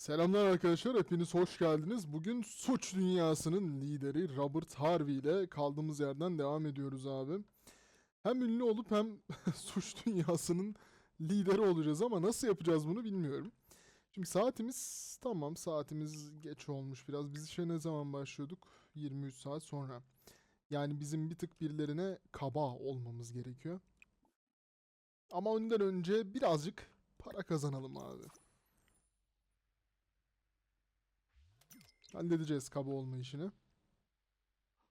Selamlar arkadaşlar, hepiniz hoş geldiniz. Bugün suç dünyasının lideri Robert Harvey ile kaldığımız yerden devam ediyoruz abi. Hem ünlü olup hem suç dünyasının lideri olacağız ama nasıl yapacağız bunu bilmiyorum. Şimdi saatimiz tamam saatimiz geç olmuş biraz. Biz işe ne zaman başlıyorduk? 23 saat sonra. Yani bizim bir tık birilerine kaba olmamız gerekiyor. Ama ondan önce birazcık para kazanalım abi. Halledeceğiz kaba olma işini.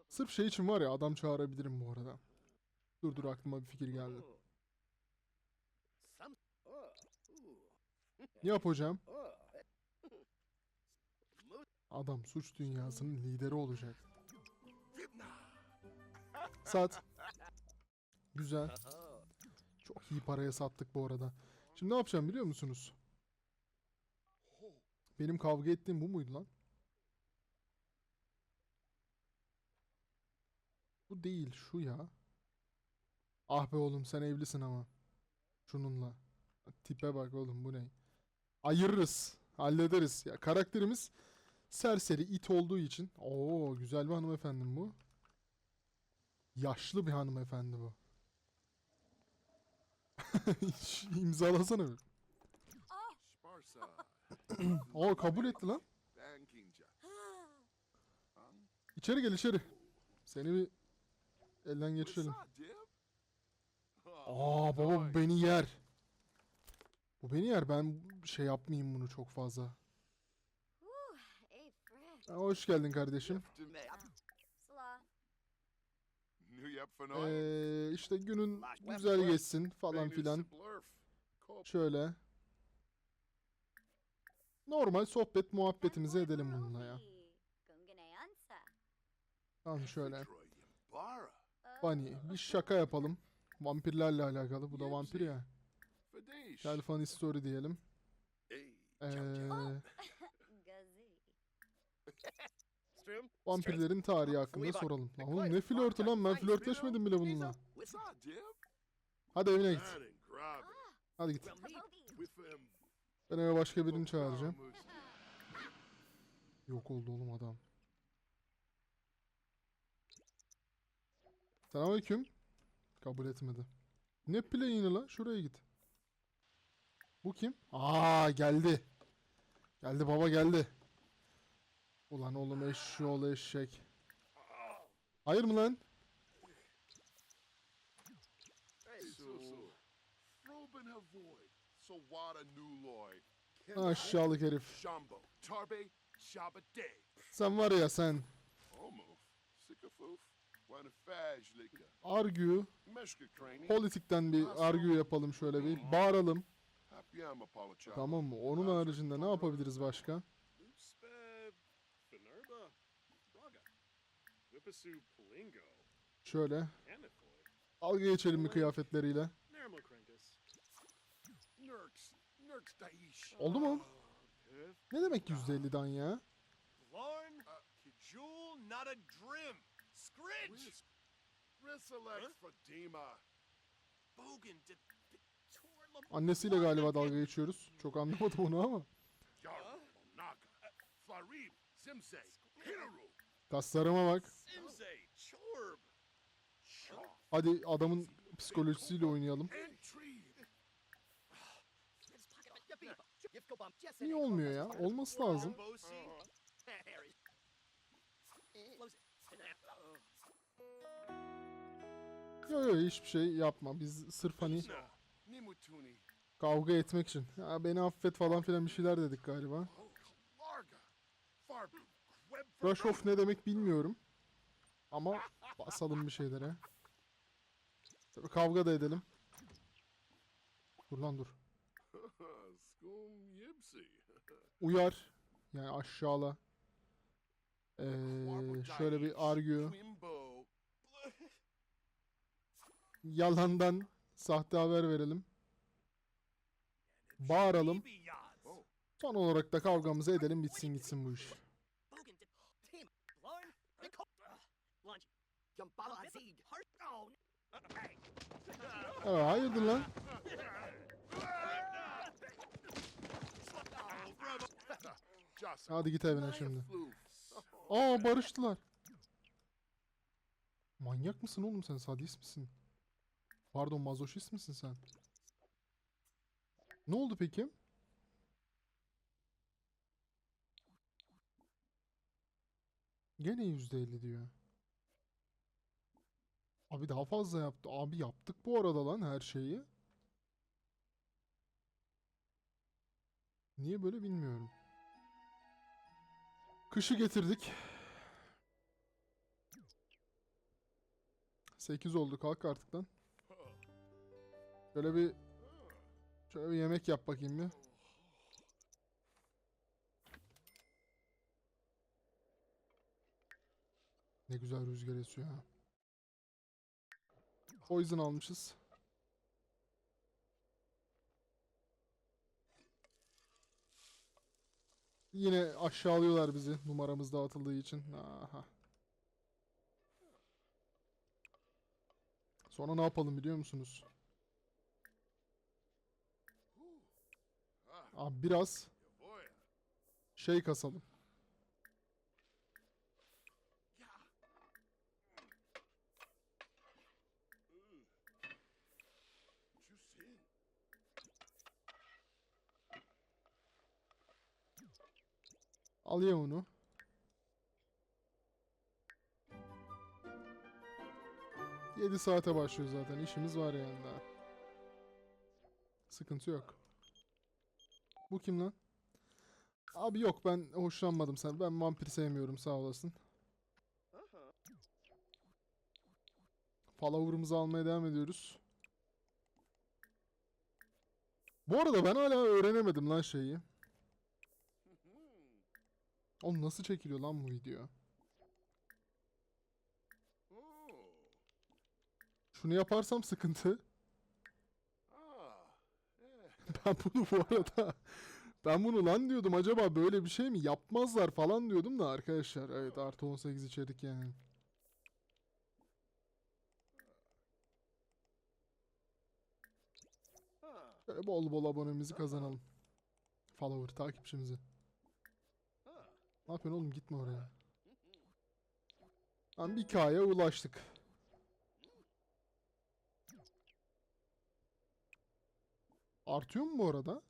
Sırf şey için var ya adam çağırabilirim bu arada. Dur dur aklıma bir fikir geldi. Ooh. Yap hocam. Adam suç dünyasının lideri olacak. Sat. Güzel. Çok iyi paraya sattık bu arada. Şimdi ne yapacağım biliyor musunuz? Benim kavga ettiğim bu muydu lan? Bu değil şu ya. Ah be oğlum sen evlisin ama. Şununla. Tipe bak oğlum bu ne? Ayırırız. Hallederiz. Ya karakterimiz serseri it olduğu için. Oo güzel bir hanımefendim bu. Yaşlı bir hanımefendi bu. İmzalasana bir. Aa kabul etti lan. İçeri gel içeri. Seni bir elden geçirelim. Aa baba bu beni yer. Bu beni yer. Ben şey yapmayayım bunu çok fazla. Ha, hoş geldin kardeşim. Ee, işte günün güzel geçsin falan filan. Şöyle. Normal sohbet muhabbetimizi edelim bununla ya. Tamam şöyle. Bara. Funny. Bir şaka yapalım. Vampirlerle alakalı. Bu da vampir ya. Gel funny story diyelim. Ee, vampirlerin tarihi hakkında soralım. Lan oğlum ne flörtü lan ben flörtleşmedim bile bununla. Hadi evine git. Hadi git. Ben eve başka birini çağıracağım. Yok oldu oğlum adam. Selamünaleyküm. Kabul etmedi. Ne play'ini la? Şuraya git. Bu kim? Aa geldi. Geldi baba geldi. Ulan oğlum eşşoğlu eşek. Hayır mı lan? Aşağılık herif. Sen var ya sen. Argü. Politikten bir argü yapalım şöyle bir. Bağıralım. Tamam mı? Onun haricinde ne yapabiliriz başka? Şöyle. Dalga geçelim mi kıyafetleriyle? Oldu mu? Ne demek %50'dan ya? Lorn, Kajul, not a drim. Wisp. Risalex Fatima. Bogan, de Torlam, Annesiyle galiba dalga geçiyoruz. Çok anlamadım onu ama. Kaslarıma bak. Hadi adamın psikolojisiyle oynayalım. Niye olmuyor ya? Olması lazım. Yok yok hiçbir şey yapma. Biz sırf hani kavga etmek için. Ya beni affet falan filan bir şeyler dedik galiba. Rush off ne demek bilmiyorum. Ama basalım bir şeylere. Şöyle kavga da edelim. Dur lan dur. Uyar. Yani aşağıla. Ee, şöyle bir argü. Yalandan sahte haber verelim. Bağıralım. Son olarak da kavgamızı edelim bitsin gitsin bu iş. Evet, hayırdır lan? Hadi git evine şimdi. Aa barıştılar. Manyak mısın oğlum sen? Sadist misin? Pardon mazoşist misin sen? Ne oldu peki? Gene %50 diyor. Abi daha fazla yaptı. Abi yaptık bu arada lan her şeyi. Niye böyle bilmiyorum. Kışı getirdik. 8 oldu kalk artık lan. Şöyle bir şöyle bir yemek yap bakayım bir. Ne güzel rüzgar esiyor ha. Poison almışız. Yine aşağılıyorlar bizi numaramız dağıtıldığı için. Aha. Sonra ne yapalım biliyor musunuz? Abi biraz şey kasalım. Al ye onu. Yedi saate başlıyor zaten. İşimiz var yani daha. Sıkıntı yok. Bu kim lan? Abi yok ben hoşlanmadım sen. Ben vampir sevmiyorum sağ olasın. Follower'ımızı almaya devam ediyoruz. Bu arada ben hala öğrenemedim lan şeyi. Oğlum nasıl çekiliyor lan bu video? Şunu yaparsam sıkıntı. ah, yeah. Ben bunu bu arada ben bunu lan diyordum acaba böyle bir şey mi yapmazlar falan diyordum da arkadaşlar evet artı 18 içerik yani. Şöyle bol bol abonemizi kazanalım. Follower takipçimizi. Ne yapıyorsun oğlum gitme oraya. Lan bir K'ya ulaştık. Artıyor mu bu arada?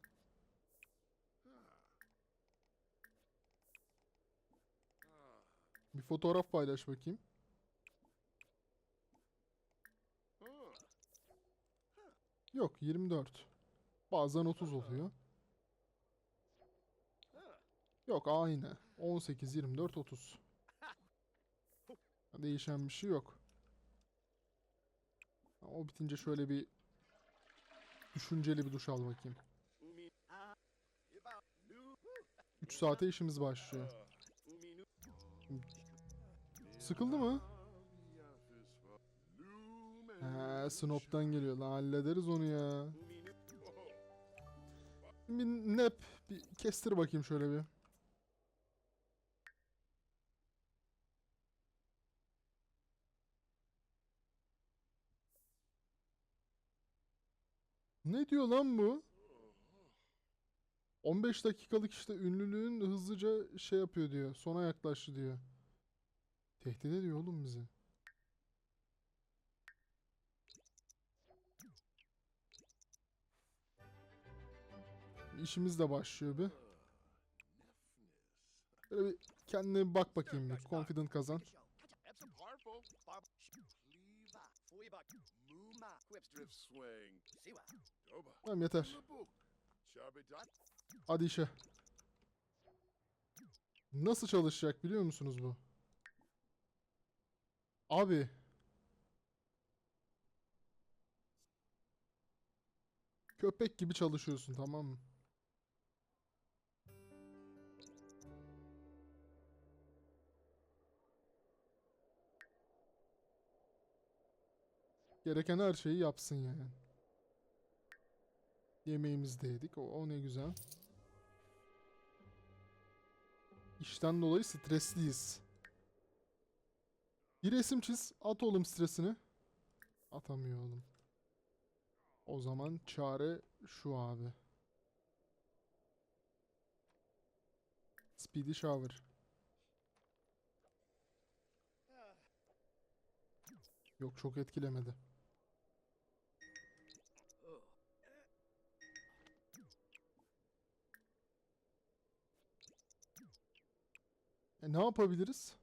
Bir fotoğraf paylaş bakayım. Yok 24. Bazen 30 oluyor. Yok aynı. 18, 24, 30. Değişen bir şey yok. O bitince şöyle bir düşünceli bir duş al bakayım. umi, ah, about new, 3 saate işimiz başlıyor. Sıkıldı mı? He, Snop'tan geliyor lan hallederiz onu ya. Bir nep bir kestir bakayım şöyle bir. Ne diyor lan bu? 15 dakikalık işte ünlülüğün hızlıca şey yapıyor diyor. Sona yaklaştı diyor. Tehdit ediyor oğlum bizi. İşimiz de başlıyor bir. Böyle bir kendine bir bak bakayım bir. Confident kazan. Tamam yeter. Hadi işe. Nasıl çalışacak biliyor musunuz bu? Abi. Köpek gibi çalışıyorsun tamam mı? Gereken her şeyi yapsın yani. Yemeğimizi de yedik. O, o ne güzel. İşten dolayı stresliyiz. Bir resim çiz. At oğlum stresini. Atamıyor oğlum. O zaman çare şu abi. Speedy Shower. Yok çok etkilemedi. E ne yapabiliriz?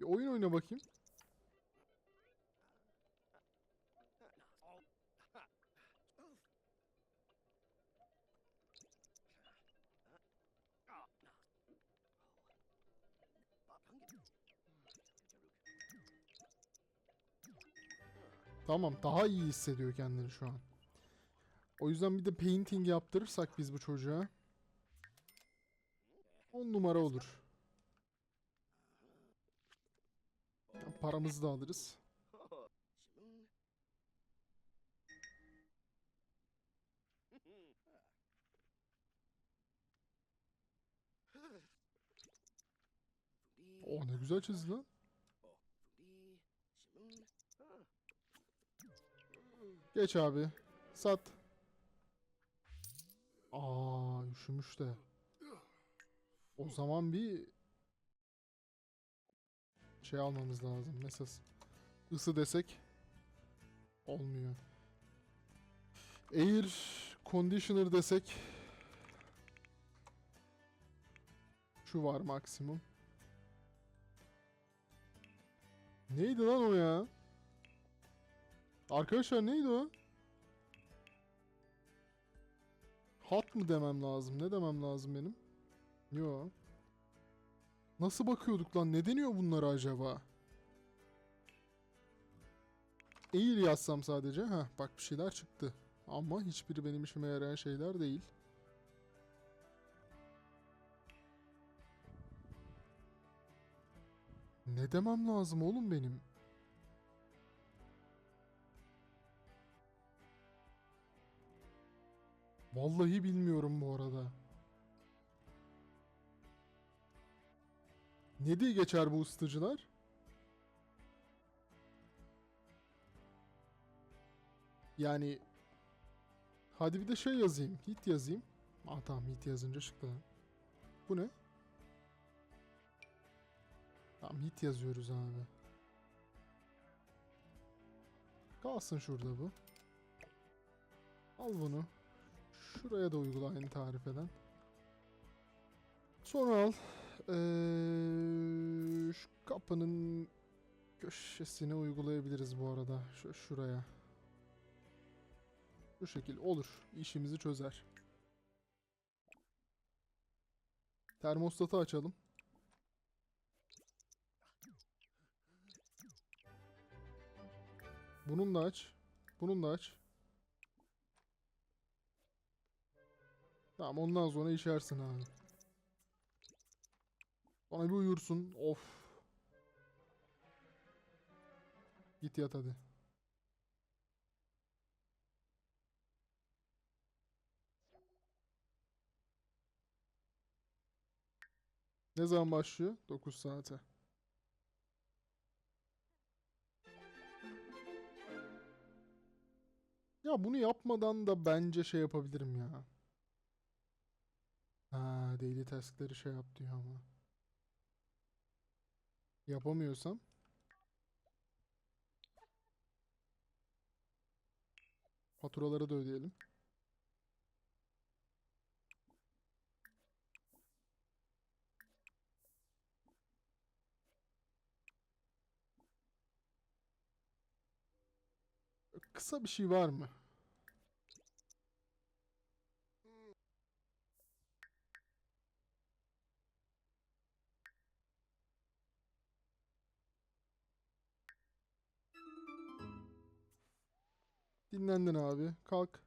Bir oyun oyna bakayım. Tamam daha iyi hissediyor kendini şu an. O yüzden bir de painting yaptırırsak biz bu çocuğa 10 numara olur. Paramızı da alırız. Oh ne güzel çizdi. Geç abi. Sat. Aa üşümüş de. O zaman bir şey almamız lazım. Mesela ısı desek olmuyor. Air conditioner desek şu var maksimum. Neydi lan o ya? Arkadaşlar neydi o? Hot mı demem lazım? Ne demem lazım benim? Yo. Nasıl bakıyorduk lan? Ne deniyor bunlara acaba? Air yazsam sadece. ha bak bir şeyler çıktı. Ama hiçbiri benim işime yarayan şeyler değil. Ne demem lazım oğlum benim? Vallahi bilmiyorum bu arada. Ne diye geçer bu ısıtıcılar? Yani hadi bir de şey yazayım. Hit yazayım. Aa tamam hit yazınca çıktı. Bu ne? Tamam hit yazıyoruz abi. Kalsın şurada bu. Al bunu. Şuraya da uygula aynı tarifeden. Sonra al. Ee, şu kapının köşesine uygulayabiliriz bu arada. Şu şuraya. Bu şekil olur. İşimizi çözer. Termostatı açalım. Bunun da aç. Bunun da aç. Tamam ondan sonra içersin abi. Bana bir uyursun. Of. Git yat hadi. Ne zaman başlıyor? 9 saate. Ya bunu yapmadan da bence şey yapabilirim ya. Ha, daily task'leri şey yap diyor ama. Yapamıyorsam faturaları da ödeyelim. Kısa bir şey var mı? Dinlendin abi. Kalk.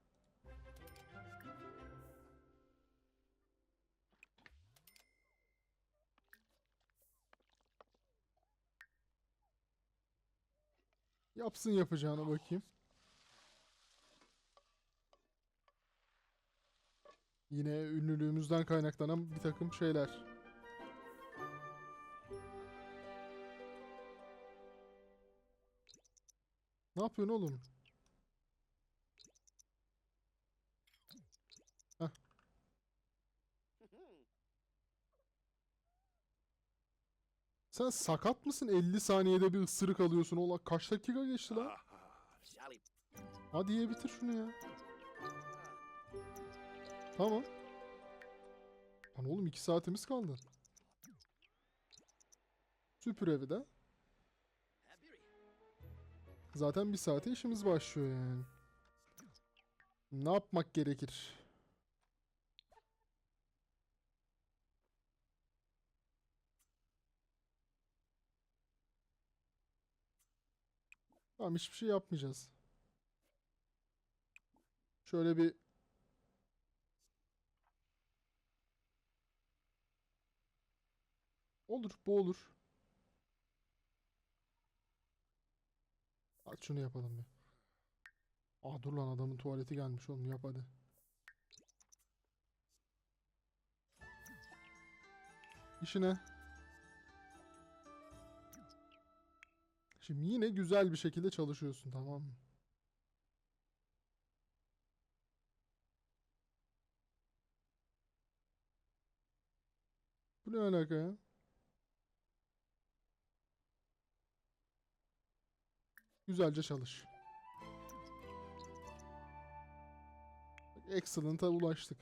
Yapsın yapacağına bakayım. Yine ünlülüğümüzden kaynaklanan bir takım şeyler. Ne yapıyorsun oğlum? Sen sakat mısın? 50 saniyede bir ısırık alıyorsun. Ola kaç dakika geçti lan? Hadi ye bitir şunu ya. Tamam. Lan oğlum 2 saatimiz kaldı. Süpür evi de. Zaten bir saate işimiz başlıyor yani. Ne yapmak gerekir? Tamam hiçbir şey yapmayacağız. Şöyle bir Olur, bu olur. Hadi şunu yapalım bir. Aa dur lan adamın tuvaleti gelmiş oğlum yap hadi. İşine. Şimdi yine güzel bir şekilde çalışıyorsun tamam mı? Bu ne alaka ya? Güzelce çalış. Excellent'a ulaştık.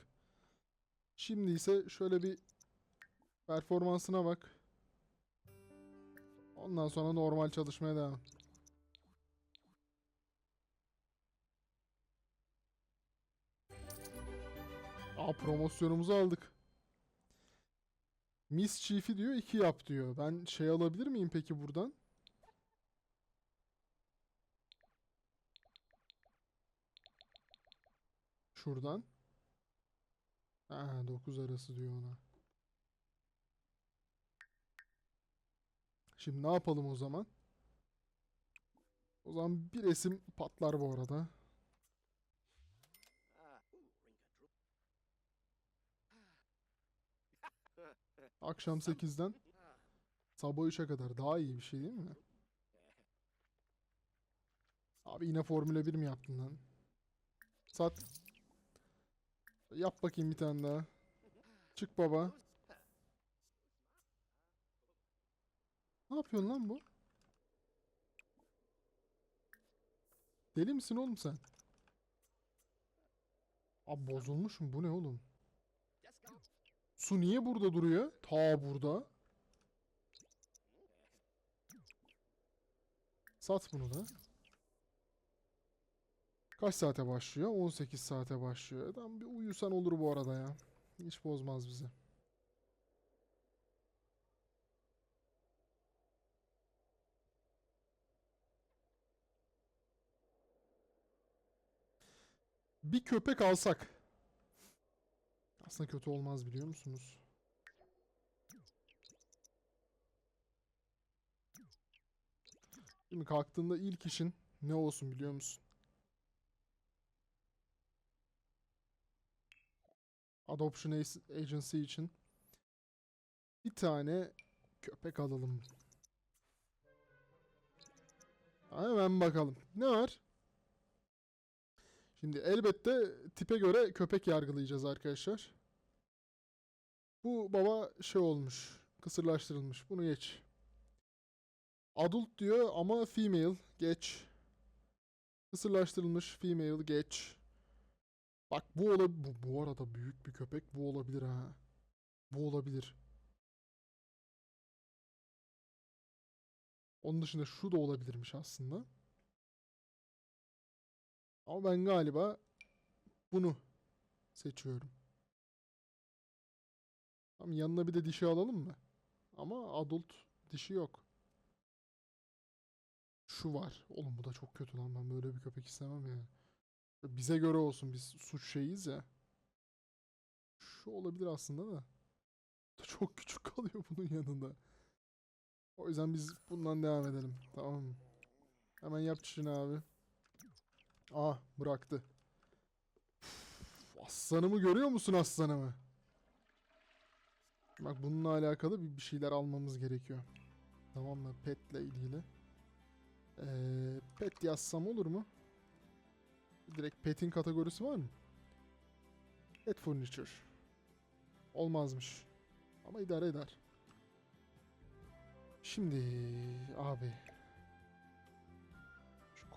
Şimdi ise şöyle bir performansına bak. Ondan sonra normal çalışmaya devam. Aa promosyonumuzu aldık. Miss Chief'i diyor 2 yap diyor. Ben şey alabilir miyim peki buradan? Şuradan. Ha 9 arası diyor ona. Şimdi ne yapalım o zaman? O zaman bir resim patlar bu arada. Akşam 8'den Ah, sabah 3'e kadar daha iyi bir şey değil mi? Abi yine Formula 1 mi yaptın lan? Sat. Yap bakayım bir tane daha. Çık baba. Ne yapıyorsun lan bu? Deli misin oğlum sen? Abi bozulmuşum. Bu ne oğlum? Su niye burada duruyor? Ta burada. Sat bunu da. Kaç saate başlıyor? 18 saate başlıyor. Tam bir uyusan olur bu arada ya. Hiç bozmaz bizi. Bir köpek alsak. Aslında kötü olmaz biliyor musunuz? Şimdi kalktığında ilk işin ne olsun biliyor musun? Adoption Agency için bir tane köpek alalım. Hemen bakalım. Ne var? Şimdi elbette tipe göre köpek yargılayacağız arkadaşlar. Bu baba şey olmuş. Kısırlaştırılmış. Bunu geç. Adult diyor ama female. Geç. Kısırlaştırılmış female. Geç. Bak bu olabilir. Bu, bu arada büyük bir köpek. Bu olabilir ha. Bu olabilir. Onun dışında şu da olabilirmiş aslında. Ama ben galiba bunu seçiyorum. Tamam yanına bir de dişi alalım mı? Ama adult dişi yok. Şu var. Oğlum bu da çok kötü lan. Ben böyle bir köpek istemem yani. Bize göre olsun. Biz suç şeyiz ya. Şu olabilir aslında da. Çok küçük kalıyor bunun yanında. O yüzden biz bundan devam edelim. Tamam mı? Hemen yap çişini abi. Ah bıraktı. Aslanımı görüyor musun aslanımı? Bak bununla alakalı bir bir şeyler almamız gerekiyor. Tamam mı? Petle ilgili. Ee, pet yazsam olur mu? Direkt pet'in kategorisi var mı? Pet furniture. Olmazmış. Ama idare eder. Şimdi abi.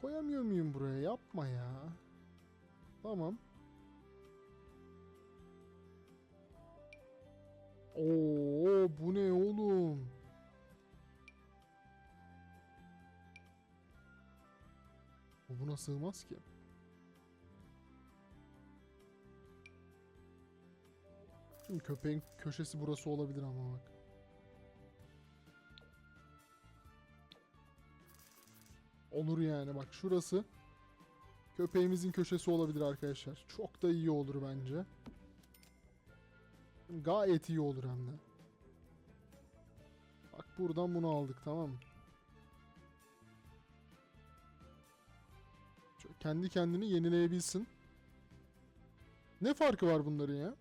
Koyamıyor muyum buraya? Yapma ya. Tamam. Oo bu ne oğlum? Bu buna sığmaz ki. Köpeğin köşesi burası olabilir ama bak. Olur yani bak şurası köpeğimizin köşesi olabilir arkadaşlar. Çok da iyi olur bence. Gayet iyi olur hem de. Bak buradan bunu aldık tamam mı? Şöyle kendi kendini yenileyebilsin. Ne farkı var bunların ya?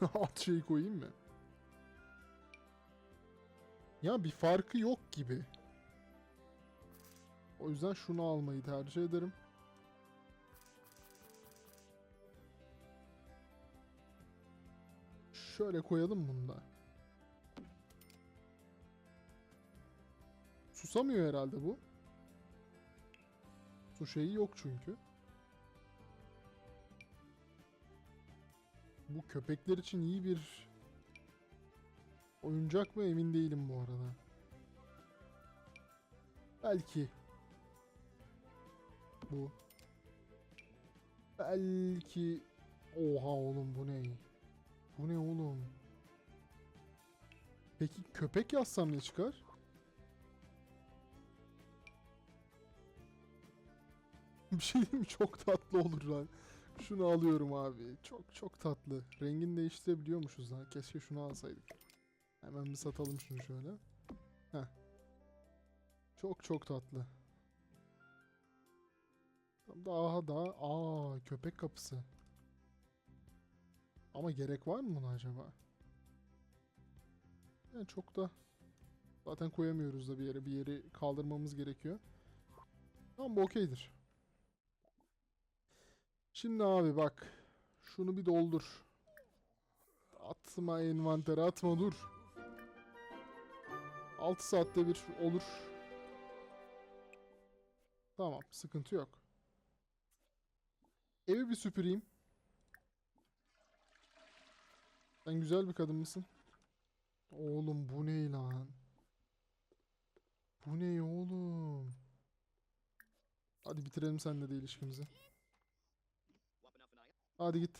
Alt şeyi koyayım mı? Ya bir farkı yok gibi. O yüzden şunu almayı tercih ederim. Şöyle koyalım bunu da. Susamıyor herhalde bu. Su şeyi yok çünkü. Bu köpekler için iyi bir oyuncak mı emin değilim bu arada. Belki bu. Belki oha oğlum bu ne? Bu ne oğlum? Peki köpek yazsam ne çıkar? Bir şey diyeyim? Çok tatlı olur lan. Şunu alıyorum abi. Çok çok tatlı. Rengini değiştirebiliyormuşuz lan. Keşke şunu alsaydık. Hemen bir satalım şunu şöyle. Heh. Çok çok tatlı. Daha daha aa köpek kapısı. Ama gerek var mı buna acaba? Yani çok da zaten koyamıyoruz da bir yere bir yeri kaldırmamız gerekiyor. Tamam bu okeydir. Şimdi abi bak. Şunu bir doldur. Atma envantere atma dur. 6 saatte bir olur. Tamam sıkıntı yok. Evi bir süpüreyim. Sen güzel bir kadın mısın? Oğlum bu ne lan? Bu ne oğlum? Hadi bitirelim seninle de ilişkimizi. Hadi git.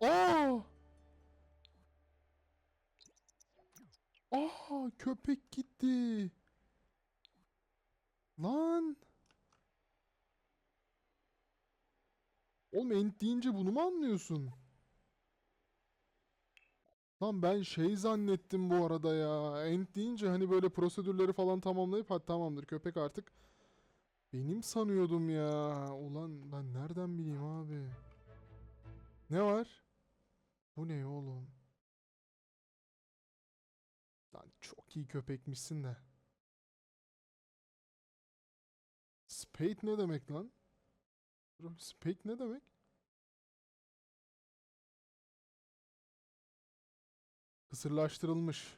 Aa! Aa, köpek gitti. Lan. Oğlum ent deyince bunu mu anlıyorsun? Lan ben şey zannettim bu arada ya. Ent deyince hani böyle prosedürleri falan tamamlayıp hadi tamamdır köpek artık benim sanıyordum ya. Ulan ben nereden bileyim abi? Ne var? Bu ne oğlum? Çok iyi köpekmişsin de. Spade ne demek lan? Spade ne demek? Kısırlaştırılmış.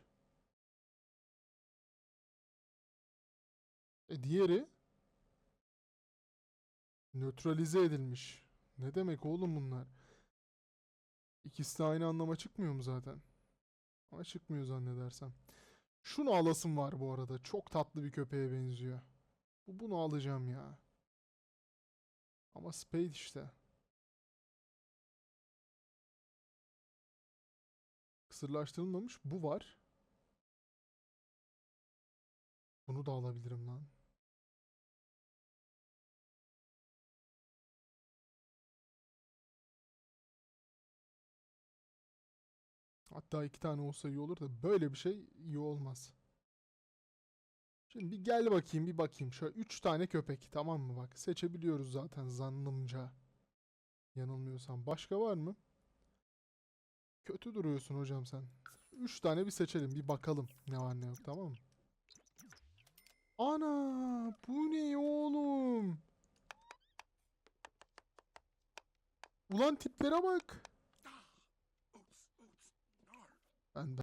E diğeri? Nötralize edilmiş. Ne demek oğlum bunlar? İkisi de aynı anlama çıkmıyor mu zaten? Ama çıkmıyor zannedersem. Şunu alasım var bu arada. Çok tatlı bir köpeğe benziyor. Bu bunu alacağım ya. Ama Spade işte. Kısırlaştırılmamış bu var. Bunu da alabilirim lan. Hatta iki tane olsa iyi olur da böyle bir şey iyi olmaz. Şimdi bir gel bakayım bir bakayım. Şöyle üç tane köpek tamam mı bak. Seçebiliyoruz zaten zannımca. Yanılmıyorsam. Başka var mı? Kötü duruyorsun hocam sen. Üç tane bir seçelim bir bakalım ne var ne yok tamam mı? Ana bu ne oğlum? Ulan tiplere bak. and